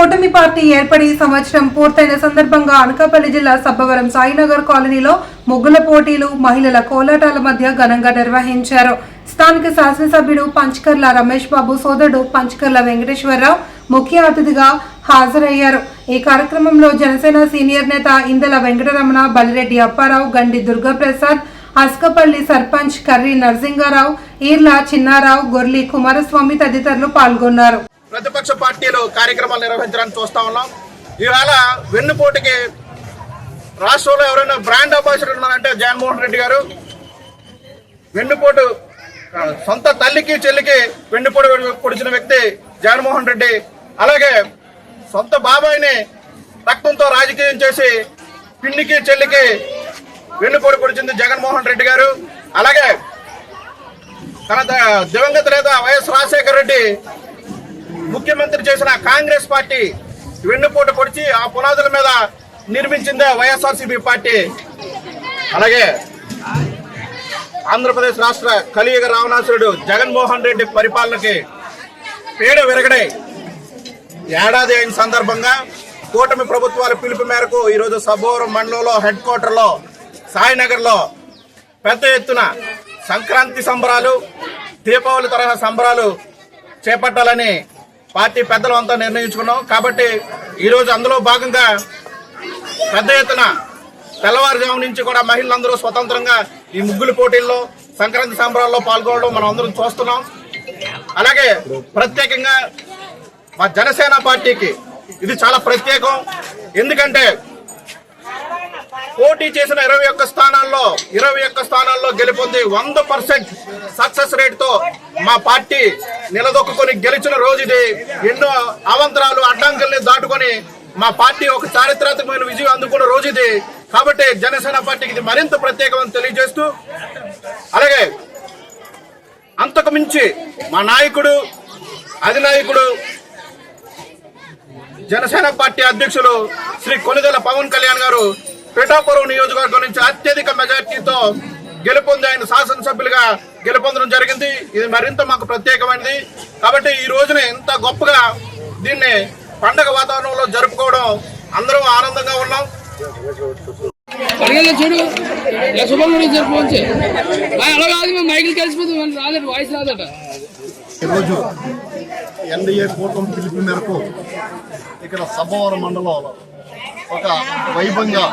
కూటమి పార్టీ ఏర్పడి సంవత్సరం పూర్తయిన సందర్భంగా అనకాపల్లి జిల్లా సబ్బవరం సాయినగర్ కాలనీలో ముగ్గుల పోటీలు మహిళల కోలాటాల మధ్య ఘనంగా నిర్వహించారు. స్థానిక శాసనసభ్యుడు పంచకర్ల రమేష్ బాబు సోదరుడు పంచకర్ల వెంకటేశ్వరరావు ముఖ్య అతిథిగా హాజరయ్యారు. ఈ కార్యక్రమంలో జనసేన సీనియర్ నేత ఇందల వెంకటరమణ బలిరెడ్డి అప్పారావు గండి దుర్గాప్రసాద్ అస్కపల్లి సర్పంచ్ కర్రీ నరసింగారావు ఈర్ల చిన్నారావు గొర్లి కుమారస్వామి తదితరులు పాల్గొన్నారు. ప్రతిపక్ష పార్టీలు కార్యక్రమాలు నిర్వహించడానికి చూస్తా ఉన్నాం. ఈవేళ వెన్నుపోటుకి రాష్ట్రంలో ఎవరైనా బ్రాండ్ అంబాసిడర్ ఉన్నారంటే జగన్మోహన్ రెడ్డి గారు వెన్నుపోటు సొంత తల్లికి చెల్లికి వెన్నుపోటు పొడిచిన వ్యక్తి జగన్మోహన్ రెడ్డి అలాగే సొంత బాబాయిని రక్తంతో రాజకీయం చేసి పిన్నికి చెల్లికి వెన్నుపోటు పొడిచింది జగన్మోహన్ రెడ్డి గారు. అలాగే తన దివంగత నేత వైఎస్ రాజశేఖర రెడ్డి ముఖ్యమంత్రి చేసిన కాంగ్రెస్ పార్టీ వెన్నుపోటు పొడిచి ఆ పునాదుల మీద నిర్మించిందే వైఎస్ఆర్సీపీ పార్టీ. అలాగే ఆంధ్రప్రదేశ్ రాష్ట్ర కలియుగ రావణాసురుడు జగన్మోహన్ రెడ్డి పరిపాలనకి పేడ విరగడై ఏడాది అయిన సందర్భంగా కూటమి ప్రభుత్వాల పిలుపు మేరకు ఈరోజు సబోరం మండలంలో హెడ్ క్వార్టర్లో సాయినగర్లో పెద్ద ఎత్తున సంక్రాంతి సంబరాలు దీపావళి తరహా సంబరాలు చేపట్టాలని పార్టీ పెద్దలు అంతా నిర్ణయించుకున్నాం. కాబట్టి ఈరోజు అందులో భాగంగా పెద్ద ఎత్తున తెల్లవారుజాము నుంచి కూడా మహిళలందరూ స్వతంత్రంగా ఈ ముగ్గులు పోటీల్లో సంక్రాంతి సంబరాల్లో పాల్గొనడం మనం అందరం చూస్తున్నాం. అలాగే ప్రత్యేకంగా మా జనసేన పార్టీకి ఇది చాలా ప్రత్యేకం. ఎందుకంటే పోటీ చేసిన ఇరవై ఒక్క స్థానాల్లో ఇరవై ఒక్క స్థానాల్లో గెలుపొంది వంద పర్సెంట్ సక్సెస్ రేట్తో మా పార్టీ నిలదొక్కుని గెలిచిన రోజుది ఎన్నో అవంతరాలు అడ్డంకుల్ని దాటుకొని మా పార్టీ ఒక చారిత్రాత్మకమైన విజయం అందుకున్న రోజు ఇది కాబట్టి జనసేన పార్టీకి ఇది మరింత ప్రత్యేకమని తెలియజేస్తూ అలాగే అంతకు మించి మా నాయకుడు అధినాయకుడు జనసేన పార్టీ అధ్యక్షులు శ్రీ కొనిదెల పవన్ కళ్యాణ్ గారు పిఠాపురం నియోజకవర్గం నుంచి అత్యధిక మెజార్టీతో గెలుపొంది ఆయన శాసనసభ్యులుగా గెలుపొందడం జరిగింది. ఇది మరింత మాకు ప్రత్యేకమైనది. కాబట్టి ఈ రోజున ఇంత గొప్పగా దీన్ని పండగ వాతావరణంలో జరుపుకోవడం అందరం ఆనందంగా ఉన్నాం. చూడు. అలా కాదు మైకిల్ కలిసిపోతుంది మనకి రాదట వాయిస్ రాదట. ఈరోజు ఎన్డీఏ కూటమి పిలుపు మేరకు ఇక్కడ సబ్బవరం మండలంలో ఒక వైభవంగా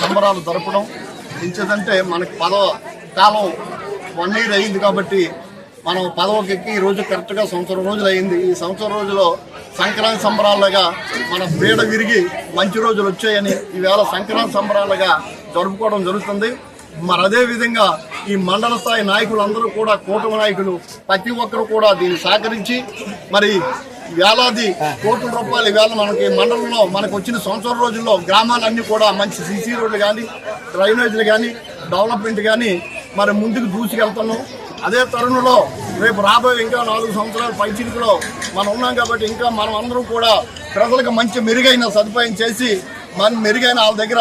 సంబరాలు జరపడం ఎంచేదంటే మనకి పదవ కాలం వన్ ఇయర్ అయింది కాబట్టి మనం పదవకి ఎక్కి ఈ రోజు కరెక్ట్గా సంవత్సరం రోజులు అయింది. ఈ సంవత్సరం రోజులో సంక్రాంతి సంబరాలుగా మన పీడ విరిగి మంచి రోజులు వచ్చాయని ఈవేళ సంక్రాంతి సంబరాలుగా జరుపుకోవడం జరుగుతుంది. మరి అదే విధంగా ఈ మండల స్థాయి నాయకులందరూ కూడా కూటమి నాయకులు ప్రతి ఒక్కరు కూడా దీన్ని సహకరించి మరి వేలాది కోట్ల రూపాయలు వేళ మనకి మండలంలో మనకు వచ్చిన సంవత్సరం రోజుల్లో గ్రామాలన్నీ కూడా మంచి సీసీ రోడ్లు కానీ డ్రైనేజీలు కానీ డెవలప్మెంట్ కానీ మరి ముందుకు దూసుకెళ్తున్నాం. అదే తరుణంలో రేపు రాబోయే ఇంకా నాలుగు సంవత్సరాల పైచిలుకులో మనం ఉన్నాం కాబట్టి ఇంకా మనం అందరం కూడా ప్రజలకు మంచి మెరుగైన సదుపాయం చేసి మనం మెరుగైన వాళ్ళ దగ్గర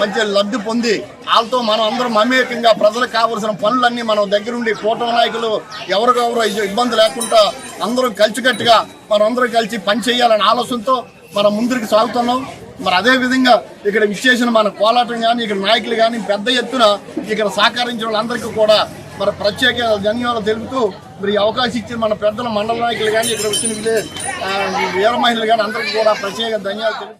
మంచి లబ్ధి పొంది వాళ్ళతో మనం అందరం మమేకంగా ప్రజలకు కావలసిన పనులన్నీ మనం దగ్గరుండి కూటమి నాయకులు ఎవరికెవరో ఇబ్బంది లేకుండా అందరం కలిసికట్టుగా మనందరం కలిసి పని చేయాలనే ఆలోచనతో మనం ముందుకు సాగుతున్నాం. మరి అదే విధంగా ఇక్కడ విచ్చేసిన మన కోలాటం కానీ ఇక్కడ నాయకులు కానీ పెద్ద ఎత్తున ఇక్కడ సహకరించిన వాళ్ళందరికీ కూడా మరి ప్రత్యేక ధన్యవాదాలు తెలుపుతూ మరి అవకాశం ఇచ్చిన మన పెద్దల మండల నాయకులు కానీ ఇక్కడ వచ్చిన వీర మహిళలు కానీ అందరికీ కూడా ప్రత్యేక ధన్యవాదాలు